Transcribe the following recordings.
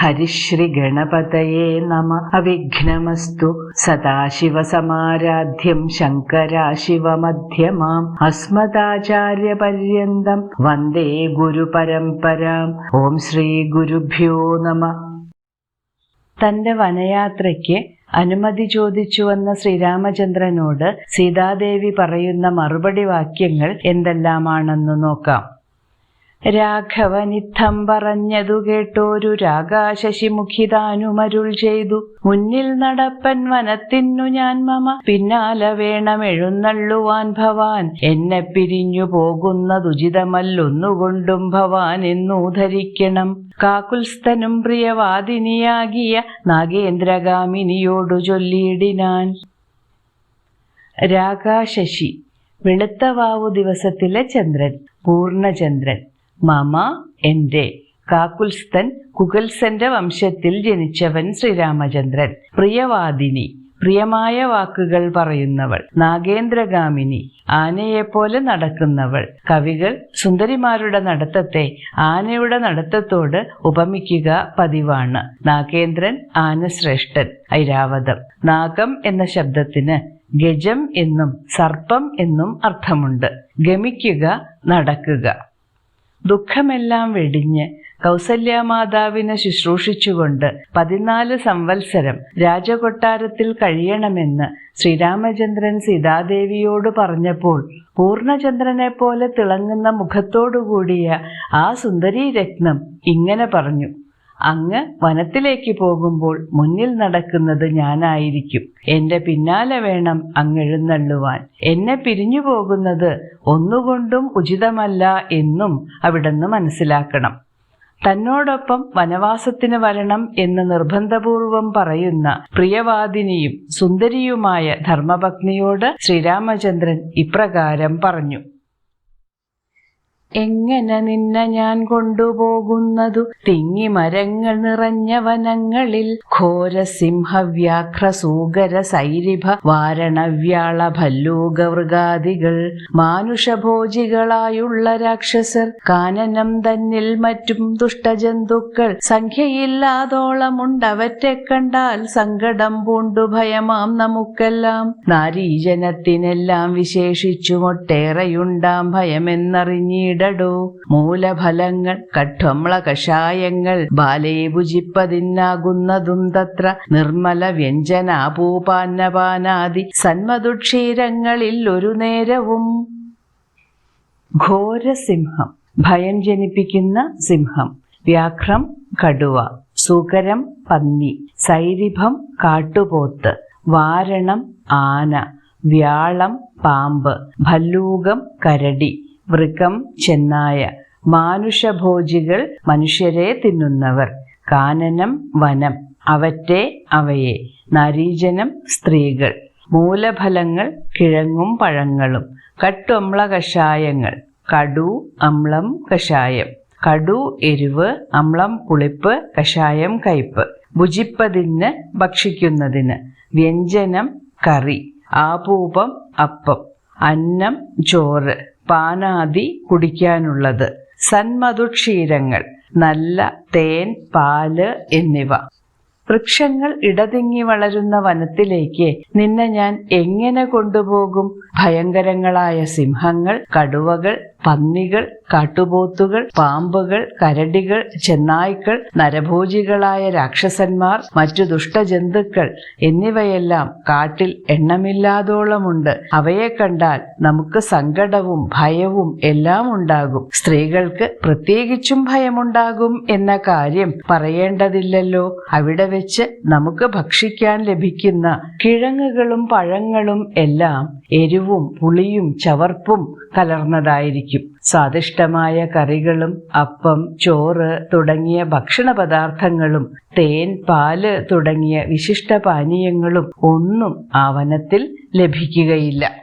ഹരിശ്രീ ഗണപതയേ നമ അവിഘ്നമസ്തു സദാശിവസമാരാധ്യം ശങ്കരാശിവമധ്യമാം അസ്മദാചാര്യപര്യന്തം വന്ദേ ഗുരുപരമ്പരാം ഓം ശ്രീ ഗുരുഭ്യോ നമ തന്റെ വനയാത്രയ്ക്ക് അനുമതി ചോദിച്ചുവെന്ന ശ്രീരാമചന്ദ്രനോട് സീതാദേവി പറയുന്ന മറുപടി വാക്യങ്ങൾ എന്തെല്ലാമാണെന്ന് നോക്കാം. രാഘവനിത്തം പറഞ്ഞതു കേട്ടോരു രാഗാശശിമുഖിതാനുമരുൾ ചെയ്തു. മുന്നിൽ നടപ്പൻ വനത്തിന്നു ഞാൻ മമ. പിന്നാലെ വേണം എഴുന്നള്ളുവാൻ ഭവാൻ. എന്നെ പിരിഞ്ഞു പോകുന്നതുചിതമല്ലൊന്നുകൊണ്ടും ഭവാൻ എന്നൂ ധരിക്കണം. കാക്കുൽസ്ഥനും പ്രിയവാദിനിയാകിയ നാഗേന്ദ്രഗാമിനിയോടു ചൊല്ലിയിടിനാൻ. രാഗാശശി വെളുത്തവാവു ദിവസത്തിലെ ചന്ദ്രൻ പൂർണചന്ദ്രൻ. മമ എന്റെ കാക്കുൽസ്തൻ കുകൽസന്റെ വംശത്തിൽ ജനിച്ചവൻ ശ്രീരാമചന്ദ്രൻ. പ്രിയവാദിനി പ്രിയമായ വാക്കുകൾ പറയുന്നവൾ. നാഗേന്ദ്രഗാമിനി ആനയെപ്പോലെ നടക്കുന്നവൾ. കവികൾ സുന്ദരിമാരുടെ നടത്തത്തെ ആനയുടെ നടത്തത്തോട് ഉപമിക്കുക പതിവാണ്. നാഗേന്ദ്രൻ ആനശ്രേഷ്ഠൻ. ഐരാവതം. നാഗം എന്ന ശബ്ദത്തിന് ഗജം എന്നും സർപ്പം എന്നും അർത്ഥമുണ്ട്. ഗമിക്കുക നടക്കുക. ദുഃഖമെല്ലാം വെടിഞ്ഞ് കൗസല്യാമാതാവിനെ ശുശ്രൂഷിച്ചുകൊണ്ട് പതിനാല് സംവത്സരം രാജകൊട്ടാരത്തിൽ കഴിയണമെന്ന് ശ്രീരാമചന്ദ്രൻ സീതാദേവിയോട് പറഞ്ഞപ്പോൾ പൂർണചന്ദ്രനെ പോലെ തിളങ്ങുന്ന മുഖത്തോടുകൂടിയ ആ സുന്ദരീ രത്നം ഇങ്ങനെ പറഞ്ഞു. അങ്ങ് വനത്തിലേക്ക് പോകുമ്പോൾ മുന്നിൽ നടക്കുന്നത് ഞാനായിരിക്കും. എന്റെ പിന്നാലെ വേണം അങ്ങ് എഴുന്നള്ളുവാൻ എന്നെ പിരിഞ്ഞു പോകുന്നത് ഒന്നുകൊണ്ടും ഉചിതമല്ല എന്നും അവിടുന്ന് മനസ്സിലാക്കണം. തന്നോടൊപ്പം വനവാസത്തിന് വരണം എന്ന് നിർബന്ധപൂർവം പറയുന്ന പ്രിയവാദിനിയും സുന്ദരിയുമായ ധർമ്മപത്നിയോട് ശ്രീരാമചന്ദ്രൻ ഇപ്രകാരം പറഞ്ഞു. എങ്ങനെ നിന്നെ ഞാൻ കൊണ്ടുപോകുന്നതു? തിങ്ങി മരങ്ങൾ നിറഞ്ഞ വനങ്ങളിൽ ഘോര സിംഹവ്യാഘ്ര സൂകര സൈരിഭ വാരണവ്യാള ഭല്ലൂക വൃഗാദികൾ മാനുഷഭോജികളായുള്ള രാക്ഷസർ കാനനം തന്നിൽ മറ്റും ദുഷ്ടജന്തുക്കൾ. സംഖ്യയില്ലാതോളമുണ്ടവറ്റെ കണ്ടാൽ സങ്കടം പൂണ്ടു ഭയമാം നമുക്കെല്ലാം. നാരീജനത്തിനെല്ലാം വിശേഷിച്ചുമൊട്ടേറെയുണ്ടാം ഭയമെന്നറിഞ്ഞിട ഇടടോ മൂലഫലങ്ങൾ കഠ്വമ്ല കഷായങ്ങൾ ബാലേ ഭുജിപ്പതിന്നാകുന്നതും തത്ര നിർമ്മല വ്യഞ്ജനാപൂപാന്നപാനാദി സന്മതുക്ഷീരങ്ങളിൽ ഒരു നേരവും. ഘോരസിംഹം ഭയം ജനിപ്പിക്കുന്ന സിംഹം വ്യാഘ്രം കടുവ സുകരം പന്നി സൈരിഭം കാട്ടുപോത്ത് വാരണം ആന വ്യാളം പാമ്പ് ഭല്ലൂകം കരടി വൃക്കം ചെന്നായ. മാനുഷഭോജികൾ മനുഷ്യരെ തിന്നുന്നവർ. കാനനം വനം അവറ്റെ അവയെ. നരീജനം സ്ത്രീകൾ. മൂലഫലങ്ങൾ കിഴങ്ങും പഴങ്ങളും. കട്ടുമ്ല കഷായങ്ങൾ. കടു അമ്ലം കഷായം. കടു എരിവ് അമ്ലം പുളിപ്പ് കഷായം കയ്പ് ഭുജിപ്പതിന് ഭക്ഷിക്കുന്നതിന്. വ്യഞ്ജനം കറി. ആപൂപം അപ്പം. അന്നം ചോറ്. പാനാദി കുടിക്കാനുള്ളത്. സന്മധുക്ഷീരങ്ങൾ നല്ല തേൻ പാൽ എന്നിവ. വൃക്ഷങ്ങൾ ഇടതിങ്ങി വളരുന്ന വനത്തിലേക്ക് നിന്നെ ഞാൻ എങ്ങനെ കൊണ്ടുപോകും? ഭയങ്കരങ്ങളായ സിംഹങ്ങൾ കടുവകൾ പന്നികൾ കാട്ടുപോത്തുകൾ പാമ്പുകൾ കരടികൾ ചെന്നായ്ക്കൾ നരഭോജികളായ രാക്ഷസന്മാർ മറ്റു ദുഷ്ടജന്തുക്കൾ എന്നിവയെല്ലാം കാട്ടിൽ എണ്ണമില്ലാതോളമുണ്ട്. അവയെ കണ്ടാൽ നമുക്ക് സങ്കടവും ഭയവും എല്ലാം ഉണ്ടാകും. സ്ത്രീകൾക്ക് പ്രത്യേകിച്ചും ഭയമുണ്ടാകും എന്ന കാര്യം പറയേണ്ടതില്ലല്ലോ. അവിടെ വെച്ച് നമുക്ക് ഭക്ഷിക്കാൻ ലഭിക്കുന്ന കിഴങ്ങുകളും പഴങ്ങളും എല്ലാം എരിവും പുളിയും ചവർപ്പും കലർന്നതായിരിക്കും. സ്വാദിഷ്ടമായ കറികളും അപ്പം ചോറ് തുടങ്ങിയ ഭക്ഷണ പദാർത്ഥങ്ങളും തേൻ പാൽ തുടങ്ങിയ വിശിഷ്ട പാനീയങ്ങളും ഒന്നും ആ വനത്തിൽ ലഭിക്കുകയില്ല.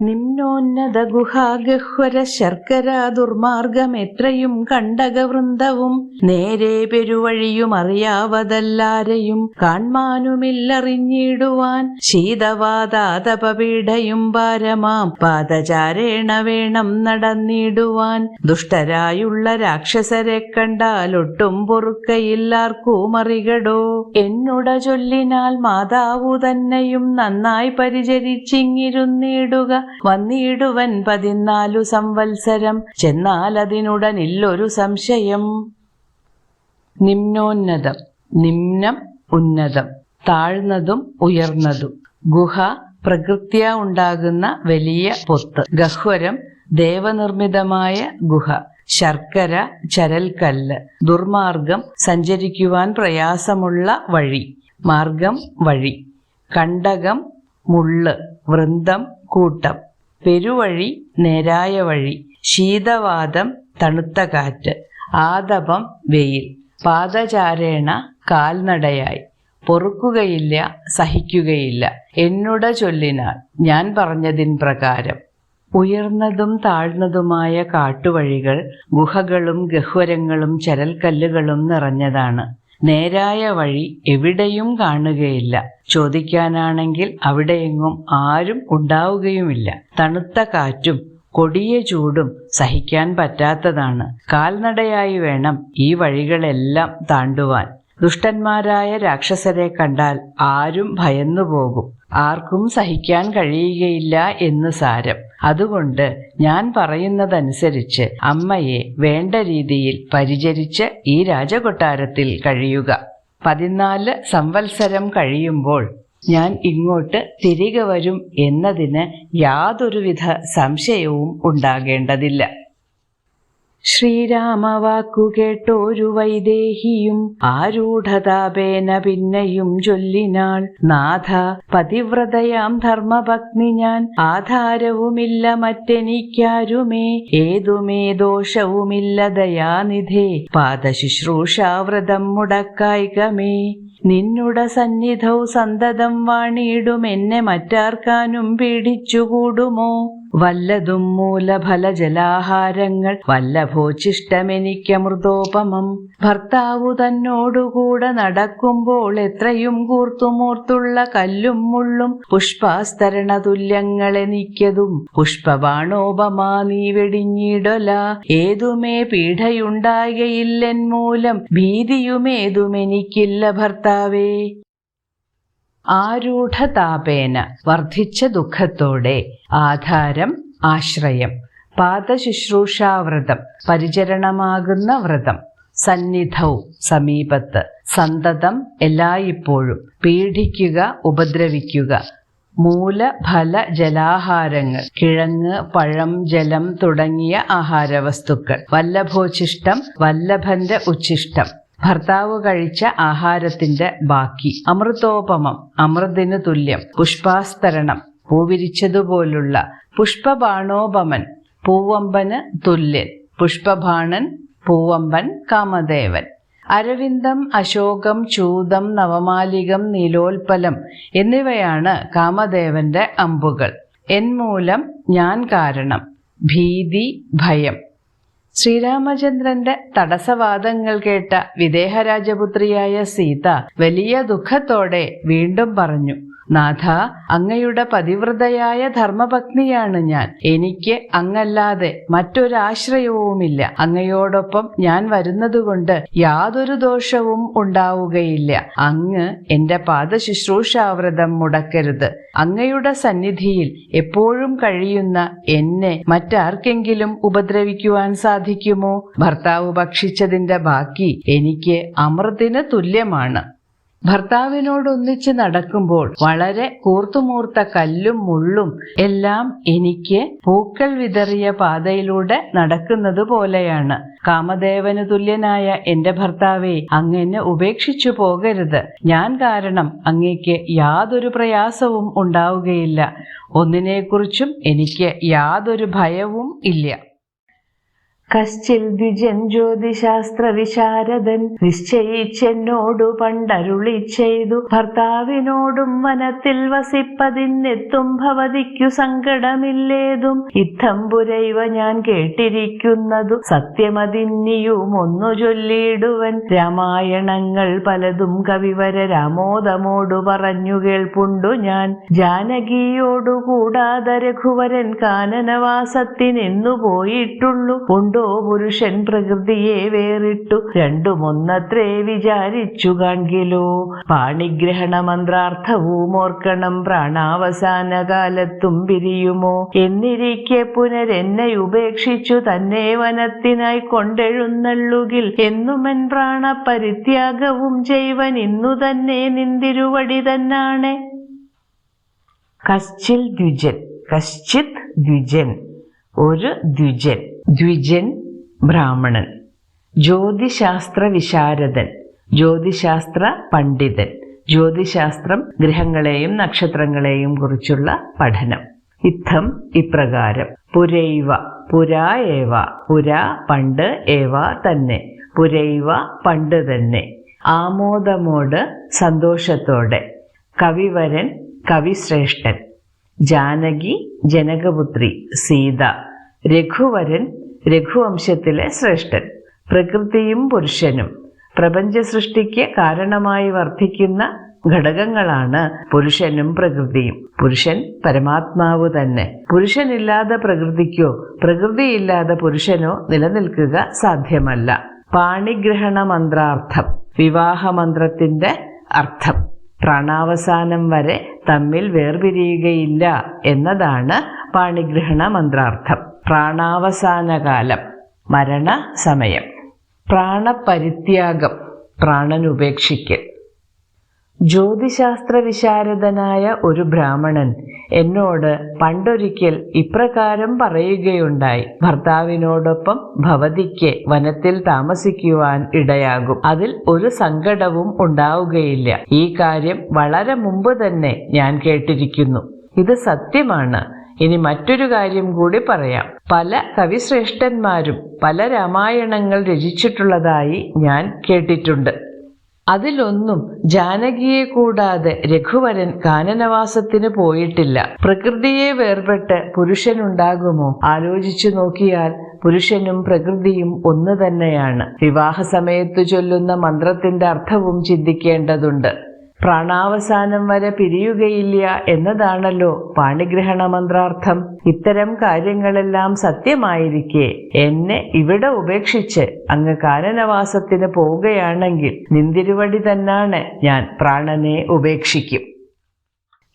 നിമ്നോന്നത ഗുഹാഗഹ്വര ശർക്കരാ ദുർമാർഗം എത്രയും കണ്ടകവൃന്ദവും നേരെ പെരുവഴിയും അറിയാവതല്ലാരെയും കാൺമാനുമില്ലറിഞ്ഞിടുവാൻ ശീതവാതാതപപീഠയും പാരമാം പാദചാരേണ വേണം നടന്നിടുവാൻ. ദുഷ്ടരായുള്ള രാക്ഷസരെ കണ്ടാൽ ഒട്ടും പൊറുക്കയില്ലാർക്കൂ മറികടോ എന്നുട ചൊല്ലിനാൽ മാതാവു തന്നെയും നന്നായി പരിചരിച്ചിങ്ങിരുന്നിടുക. വന്നിടുവൻ പതിനാലു സംവത്സരം. ചെന്നാൽ അതിനുടനില്ലൊരു സംശയം. നിമ്നോന്നതം. നിമ്നം ഉന്നതം. താഴ്ന്നതും ഉയർന്നതും. ഗുഹ പ്രകൃത്യാ ഉണ്ടാകുന്ന വലിയ പൊത്ത്. ഗഹ്വരം ദേവനിർമ്മിതമായ ഗുഹ. ശർക്കര ചരൽക്കല്ല്. ദുർമാർഗം സഞ്ചരിക്കുവാൻ പ്രയാസമുള്ള വഴി. മാർഗം വഴി. കണ്ടകം മുള്ള് വൃന്ദം കൂട്ടം. പെരുവഴി നേരായ വഴി ശീതവാദം തണുത്ത കാറ്റ് ആതപം വെയിൽ പാദചാരേണ കാൽനടയായി. പൊറുക്കുകയില്ല സഹിക്കുകയില്ല. എന്നുട ചൊല്ലിനാൽ ഞാൻ പറഞ്ഞതിൻ പ്രകാരം. ഉയർന്നതും താഴ്ന്നതുമായ കാട്ടുവഴികൾ ഗുഹകളും ഗഹ്വരങ്ങളും ചരൽക്കല്ലുകളും നിറഞ്ഞതാണ്. നേരായ വഴി എവിടെയും കാണുകയില്ല. ചോദിക്കാനാണെങ്കിൽ അവിടെയെങ്ങും ആരും ഉണ്ടാവുകയുമില്ല. തണുത്ത കാറ്റും കൊടിയ ചൂടും സഹിക്കാൻ പറ്റാത്തതാണ്. കാൽനടയായി വേണം ഈ വഴികളെല്ലാം താണ്ടുവാൻ. ദുഷ്ടന്മാരായ രാക്ഷസരെ കണ്ടാൽ ആരും ഭയന്നു പോകും. ആർക്കും സഹിക്കാൻ കഴിയുകയില്ല എന്ന് സാരം. അതുകൊണ്ട് ഞാൻ പറയുന്നതനുസരിച്ച് അമ്മയെ വേണ്ട രീതിയിൽ പരിചരിച്ച് ഈ രാജകൊട്ടാരത്തിൽ കഴിയുക. പതിനാല് സംവത്സരം കഴിയുമ്പോൾ ഞാൻ ഇങ്ങോട്ട് തിരികെ വരും എന്നതിന് യാതൊരുവിധ സംശയവും ഉണ്ടാകേണ്ടതില്ല. ശ്രീരാമവാക്കു കേട്ടോരു വൈദേഹിയും ആരൂഢതാപേന പിന്നെയും ചൊല്ലിനാൾ. നാഥ പതിവ്രതയാം ധർമ്മപത്നി ഞാൻ. ആധാരവുമില്ല മറ്റെനിക്കാരുമേ. ഏതുമേ ദോഷവുമില്ല ദയാനിധേ. പാദശുശ്രൂഷാവ്രതം മുടക്കായികമേ. നിന്നുട സന്നിധൗ സന്തതം വാണിയിടും എന്നെ മറ്റാർക്കാനും പീഡിച്ചുകൂടുമോ വല്ലതും മൂലഫല ജലാഹാരങ്ങൾ വല്ലഭോച്ചിഷ്ടമെനിക്കമൃതോപമം. ഭർത്താവു തന്നോടുകൂടെ നടക്കുമ്പോൾ എത്രയും കൂർത്തുമൂർത്തുള്ള കല്ലും മുള്ളും പുഷ്പാസ്തരണ തുല്യങ്ങളെനിക്കതും പുഷ്പബാണോപമാ നീ വെടിഞ്ഞിടല ഏതുമേ പീഡയുണ്ടാകയില്ലെൻ മൂലം ഭീതിയുമേതുമെനിക്കില്ല ഭർത്താവേ. ആരൂഢതാപേന വർദ്ധിച്ച ദുഃഖത്തോടെ ആധാരം ആശ്രയം. പാദശുശ്രൂഷാവ്രതം പരിചരണമാകുന്ന വ്രതം. സന്നിധൗ സമീപത്ത്. സന്തതം എല്ലായ്പ്പോഴും. പീഡിക്കുക ഉപദ്രവിക്കുക. മൂലഫല ജലാഹാരങ്ങൾ. കിഴങ്ങ് പഴം ജലം തുടങ്ങിയ ആഹാരവസ്തുക്കൾ. വല്ലഭോച്ചിഷ്ടം വല്ലഭന്റെ ഉച്ഛിഷ്ടം ഭർത്താവ് കഴിച്ച ആഹാരത്തിന്റെ ബാക്കി. അമൃതോപമം അമൃതിന് തുല്യം പുഷ്പാസ്തരണം പൂവിരിച്ചതുപോലുള്ള പുഷ്പബാണോപമൻ പൂവമ്പന് തുല്യൻ പുഷ്പബാണൻ പൂവമ്പൻ കാമദേവൻ. അരവിന്ദം അശോകം ചൂതം നവമാലികം നീലോൽപ്പലം എന്നിവയാണ് കാമദേവന്റെ അമ്പുകൾ. എന്മൂലം ഞാൻ കാരണം. ഭീതി ഭയം. ശ്രീരാമചന്ദ്രന്റെ തടസ്സവാദങ്ങൾ കേട്ട വിദേഹരാജപുത്രിയായ സീത വലിയ ദുഃഖത്തോടെ വീണ്ടും പറഞ്ഞു നാഥ അങ്ങയുടെ പതിവ്രതയായ ധർമ്മപത്നിയാണ് ഞാൻ. എനിക്ക് അങ്ങല്ലാതെ മറ്റൊരാശ്രയവുമില്ല. അങ്ങയോടൊപ്പം ഞാൻ വരുന്നതുകൊണ്ട് യാതൊരു ദോഷവും ഉണ്ടാവുകയില്ല. അങ്ങ് എന്റെ പാദശുശ്രൂഷാവ്രതം മുടക്കരുത്. അങ്ങയുടെ സന്നിധിയിൽ എപ്പോഴും കഴിയുന്ന എന്നെ മറ്റാർക്കെങ്കിലും ഉപദ്രവിക്കുവാൻ സാധിക്കുമോ? ഭർത്താവ് ഭക്ഷിച്ചതിന്റെ ബാക്കി എനിക്ക് അമൃതിന് തുല്യമാണ്. ഭർത്താവിനോടൊന്നിച്ച് നടക്കുമ്പോൾ വളരെ കൂർത്തുമൂർത്ത കല്ലും മുള്ളും എല്ലാം എനിക്ക് പൂക്കൾ വിതറിയ പാതയിലൂടെ നടക്കുന്നത് പോലെയാണ്. കാമദേവന് തുല്യനായ എന്റെ ഭർത്താവെ അങ്ങനെ ഉപേക്ഷിച്ചു പോകരുത്. ഞാൻ കാരണം അങ്ങേക്ക് യാതൊരു പ്രയാസവും ഉണ്ടാവുകയില്ല. ഒന്നിനെക്കുറിച്ചും എനിക്ക് യാതൊരു ഭയവും ഇല്ല. കശ്ചിൽ ദ്വിജൻ ജ്യോതിശാസ്ത്ര വിശാരദൻ നിശ്ചയിച്ചെന്നോടു പണ്ടരുളി ചെയ്തു. ഭർത്താവിനോടും വനത്തിൽ വസിപ്പതിന്നെത്തും ഭവതിക്കു സങ്കടമില്ലേതും. ഇത്തമ്പുരൈവ ഞാൻ കേട്ടിരിക്കുന്നതു സത്യമതിന്നിയും ഒന്നു ചൊല്ലിയിടുവൻ. രാമായണങ്ങൾ പലതും കവിവര രാമോദമോടു പറഞ്ഞു കേൾപ്പുണ്ടു ഞാൻ. ജാനകിയോടു കൂടാതെ രഘുവരൻ കാനനവാസത്തിനെന്നു പോയിട്ടുള്ളു. ഉണ്ടോ പുരുഷൻ പ്രകൃതിയെ വേറിട്ടു. രണ്ടുമൊന്നത്രേ വിചാരിച്ചു കാൺകിലോ. പാണിഗ്രഹണ മന്ത്രാർത്ഥവും ഓർക്കണം പ്രാണാവസാന കാലത്തും പിരിയുമോ? എന്നിരിക്കെ പുനരെന്നെ ഉപേക്ഷിച്ചു തന്നെ വനത്തിനായി കൊണ്ടെഴുന്നള്ളുകിൽ എന്നുമെൻ പ്രാണ പരിത്യാഗവും ചെയ്വൻ ഇന്നു തന്നെ നിന്തിരുവടി തന്നാണ്. കശ്ചിൽ ദ്വിജൻ കശ്ചിത് ദ്വിജൻ ഒരു ദ്വിജൻ. ദ്വിജൻ ബ്രാഹ്മണൻ ജ്യോതിശാസ്ത്ര വിശാരദൻ ജ്യോതിശാസ്ത്ര പണ്ഡിതൻ ജ്യോതിശാസ്ത്രം ഗ്രഹങ്ങളെയും നക്ഷത്രങ്ങളെയും കുറിച്ചുള്ള പഠനം. ഇത്തം ഇപ്രകാരം. പുരൈവ പുരാ ഏവ പുരാ പണ്ട് ഏവ തന്നെ പുരൈവ പണ്ട് തന്നെ. ആമോദമോട് സന്തോഷത്തോടെ. കവിവരൻ കവിശ്രേഷ്ഠൻ. ജാനകി ജനകപുത്രി സീത. രഘുവരൻ രഘുവംശത്തിലെ ശ്രേഷ്ഠൻ. പ്രകൃതിയും പുരുഷനും. പ്രപഞ്ച സൃഷ്ടിക്ക് കാരണമായി വർദ്ധിക്കുന്ന ഘടകങ്ങളാണ് പുരുഷനും പ്രകൃതിയും. പുരുഷൻ പരമാത്മാവ് തന്നെ. പുരുഷനില്ലാതെ പ്രകൃതിക്കോ പ്രകൃതിയില്ലാതെ പുരുഷനോ നിലനിൽക്കുക സാധ്യമല്ല. പാണിഗ്രഹണ മന്ത്രാർത്ഥം വിവാഹമന്ത്രത്തിന്റെ അർത്ഥം. പ്രാണാവസാനം വരെ തമ്മിൽ വേർപിരിയുകയില്ല എന്നതാണ് പാണിഗ്രഹണ മന്ത്രാർത്ഥം പ്രാണാവസാനകാലം മരണ സമയം പ്രാണപരിത്യാഗം പ്രാണനുപേക്ഷിക്കൽ. ജ്യോതിശാസ്ത്ര വിശാരദനായ ഒരു ബ്രാഹ്മണൻ എന്നോട് പണ്ടൊരിക്കൽ ഇപ്രകാരം പറയുകയുണ്ടായി ഭർത്താവിനോടൊപ്പം ഭവതിക്ക് വനത്തിൽ താമസിക്കുവാൻ ഇടയാകും. അതിൽ ഒരു സങ്കടവും ഉണ്ടാവുകയില്ല. ഈ കാര്യം വളരെ മുമ്പ് തന്നെ ഞാൻ കേട്ടിരിക്കുന്നു. ഇത് സത്യമാണ്. ഇനി മറ്റൊരു കാര്യം കൂടി പറയാം. പല കവിശ്രേഷ്ഠന്മാരും പല രാമായണങ്ങൾ രചിച്ചിട്ടുള്ളതായി ഞാൻ കേട്ടിട്ടുണ്ട്. അതിലൊന്നും ജാനകിയെ കൂടാതെ രഘുവരൻ കാനനവാസത്തിന് പോയിട്ടില്ല. പ്രകൃതിയെ വേർപെട്ട് പുരുഷനുണ്ടാകുമോ ആലോചിച്ചു നോക്കിയാൽ പുരുഷനും പ്രകൃതിയും ഒന്ന് തന്നെയാണ്. വിവാഹ സമയത്ത് ചൊല്ലുന്ന മന്ത്രത്തിന്റെ അർത്ഥവും ചിന്തിക്കേണ്ടതുണ്ട്. പ്രാണാവസാനം വരെ പിരിയുകയില്ല എന്നതാണല്ലോ പാണിഗ്രഹണ മന്ത്രാർത്ഥം. ഇത്തരം കാര്യങ്ങളെല്ലാം സത്യമായിരിക്കെ. എന്നെ ഇവിടെ ഉപേക്ഷിച്ച് അങ്ങ് കാനനവാസത്തിന് പോവുകയാണെങ്കിൽ നിന്തിരുവടി തന്നാണ് ഞാൻ പ്രാണനെ ഉപേക്ഷിക്കും.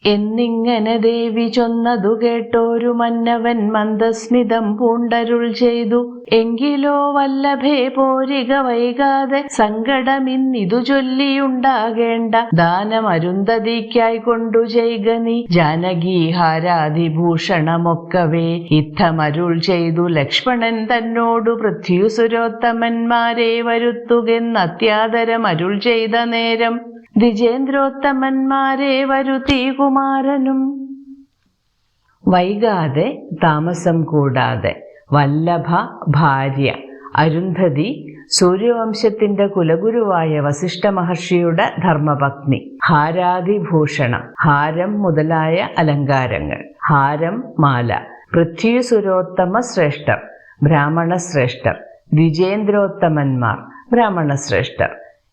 എന്നിങ്ങനെ ദേവി ചൊന്നതു കേട്ടോരു മന്നവൻ മന്ദസ്മിതം പൂണ്ടരുൾ ചെയ്തു. എങ്കിലോ വല്ലഭേ പോരിക വൈകാതെ സങ്കടമിന്നിതു ചൊല്ലിയുണ്ടാകേണ്ട. ദാനം അരുന്ധതിക്കായി കൊണ്ടു ചെയ്ക നീ. ജാനകീഹാരാതിഭൂഷണമൊക്കവേ ഇത്തമരുൾ ചെയ്തു ലക്ഷ്മണൻ തന്നോടു പൃഥ്വിസുരോത്തമന്മാരെ വരുത്തുകെന്ന് അത്യാദരം അരുൾ ചെയ്ത നേരം. ദ്വിജേന്ദ്രോത്തമന്മാരെ വരുത്തി കുമാരനും വൈകാതെ താമസം കൂടാതെ വല്ലഭ ഭാര്യ അരുന്ധതി സൂര്യവംശത്തിന്റെ കുലഗുരുവായ വസിഷ്ഠ മഹർഷിയുടെ ധർമ്മപത്നി. ഹാരാതിഭൂഷണം ഹാരം മുതലായ അലങ്കാരങ്ങൾ ഹാരം മാല പൃഥ്വിസുരോത്തമ ശ്രേഷ്ഠർ ബ്രാഹ്മണ ശ്രേഷ്ഠർ വിജേന്ദ്രോത്തമന്മാർ ബ്രാഹ്മണ ശ്രേഷ്ഠർ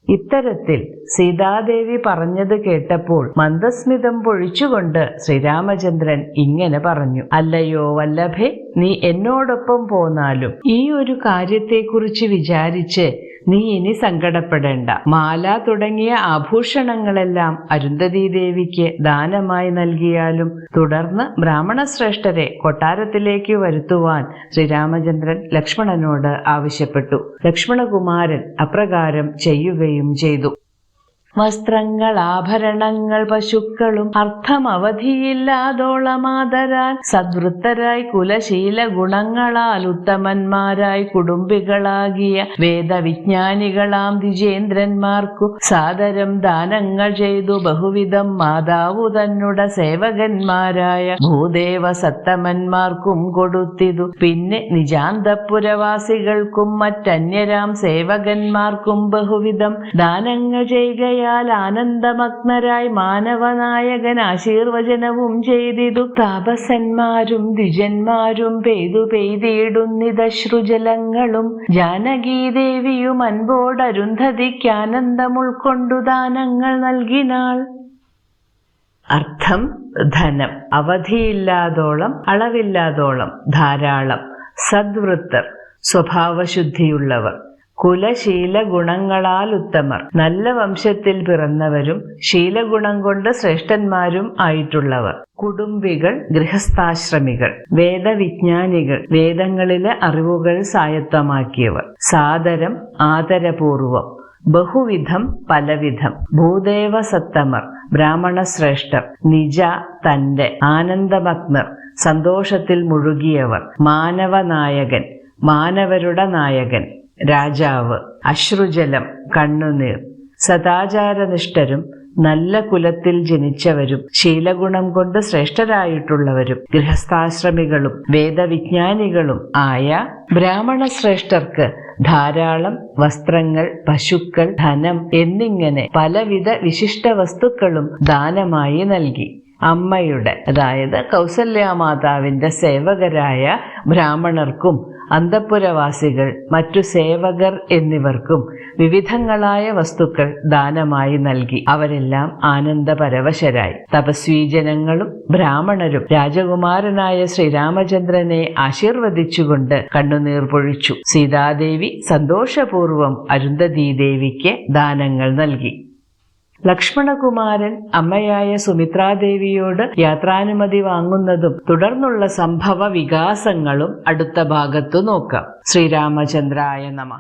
ഇത്തരത്തിൽ സീതാദേവി പറഞ്ഞത് കേട്ടപ്പോൾ മന്ദസ്മിതം പൊഴിച്ചുകൊണ്ട് ശ്രീരാമചന്ദ്രൻ ഇങ്ങനെ പറഞ്ഞു അല്ലയോ വല്ലഭേ നീ എന്നോടൊപ്പം പോന്നാലും ഈ ഒരു കാര്യത്തെക്കുറിച്ച് വിചാരിച്ച് നീ ഇനി സങ്കടപ്പെടേണ്ട. മാല തുടങ്ങിയ ആഭൂഷണങ്ങളെല്ലാം അരുന്ധതി ദേവിക്ക് ദാനമായി നൽകിയാലും തുടർന്ന് ബ്രാഹ്മണ ശ്രേഷ്ഠരെ കൊട്ടാരത്തിലേക്ക് വരുത്തുവാൻ ശ്രീരാമചന്ദ്രൻ ലക്ഷ്മണനോട് ആവശ്യപ്പെട്ടു. ലക്ഷ്മണകുമാരൻ അപ്രകാരം ചെയ്യുകയും ചെയ്തു. വസ്ത്രങ്ങൾ ആഭരണങ്ങൾ പശുക്കളും അർത്ഥം അവധിയില്ലാതോളമാതരാൻ സദ്വൃത്തരായി കുലശീല ഗുണങ്ങളാൽ ഉത്തമന്മാരായി കുടുംബികളാകിയ വേദവിജ്ഞാനികളാം ദ്വിജേന്ദ്രന്മാർക്കു സാദരം ദാനങ്ങൾ ചെയ്തു. ബഹുവിധം മാതാവു തന്നുട സേവകന്മാരായ ഭൂദേവ സത്തമന്മാർക്കും കൊടുത്തിതു. പിന്നെ നിജാന്തപുരവാസികൾക്കും മറ്റന്യരാം സേവകന്മാർക്കും ബഹുവിധം ദാനങ്ങൾ ചെയ്യുകയാൽ ആനന്ദമഗ്നരായി മാനവനായകൻ ആശീർവചനവും ചെയ്തിതു. താപസന്മാരും ദ്വിജന്മാരും പെയ്തു പെയ്തിടുന്നിതശ്രുജലങ്ങളും ജാനകീദേവിയും അൻപോടരുന്ധതിക്ക് ഉൾക്കൊണ്ടു ദാനങ്ങൾ നൽകിനാൾ. അർത്ഥം ധനം അവധിയില്ലാതോളം അളവില്ലാതോളം ധാരാളം സദ്വൃത്തർ സ്വഭാവശുദ്ധിയുള്ളവർ. കുലശീല ഗുണങ്ങളാൽ ഉത്തമർ നല്ല വംശത്തിൽ പിറന്നവരും ശീലഗുണം കൊണ്ട് ശ്രേഷ്ഠന്മാരും ആയിട്ടുള്ളവർ. കുടുംബികൾ ഗൃഹസ്ഥാശ്രമികൾ വേദവിജ്ഞാനികൾ വേദങ്ങളിലെ അറിവുകൾ സായത്തമാക്കിയവർ സാദരം ആദരപൂർവം ബഹുവിധം പലവിധം. ഭൂദേവസത്തമർ ബ്രാഹ്മണ ശ്രേഷ്ഠർ നിജ തന്റെ ആനന്ദമഗ്നർ സന്തോഷത്തിൽ മുഴുകിയവർ. മാനവനായകൻ മാനവരുടെ നായകൻ. രാജാവ് അശ്രുജലം കണ്ണുനീർ. സദാചാരനിഷ്ഠരും നല്ല കുലത്തിൽ ജനിച്ചവരും ശീലഗുണം കൊണ്ട് ശ്രേഷ്ഠരായിട്ടുള്ളവരും ഗൃഹസ്ഥാശ്രമികളും വേദവിജ്ഞാനികളും ആയ ബ്രാഹ്മണ ശ്രേഷ്ഠർക്ക് ധാരാളം വസ്ത്രങ്ങൾ പശുക്കൾ ധനം എന്നിങ്ങനെ പലവിധ വിശിഷ്ട വസ്തുക്കളും ദാനമായി നൽകി. അമ്മയുടെ അതായത് കൗസല്യാമാതാവിന്റെ സേവകരായ ബ്രാഹ്മണർക്കും അന്തപ്പുരവാസികൾ മറ്റു സേവകർ എന്നിവർക്കും വിവിധങ്ങളായ വസ്തുക്കൾ ദാനമായി നൽകി. അവരെല്ലാം ആനന്ദപരവശരായി. തപസ്വീജനങ്ങളും ബ്രാഹ്മണരും രാജകുമാരനായ ശ്രീരാമചന്ദ്രനെ ആശീർവദിച്ചുകൊണ്ട് കണ്ണുനീർ പൊഴിച്ചു. സീതാദേവി സന്തോഷപൂർവം അരുന്ധതി ദേവിക്ക് ദാനങ്ങൾ നൽകി. ലക്ഷ്മണകുമാരൻ അമ്മയായ സുമിത്രാദേവിയോട് യാത്രാനുമതി വാങ്ങുന്നതും തുടർന്നുള്ള സംഭവ വികാസങ്ങളും അടുത്ത ഭാഗത്തു നോക്കാം. ശ്രീരാമചന്ദ്രായ നമ.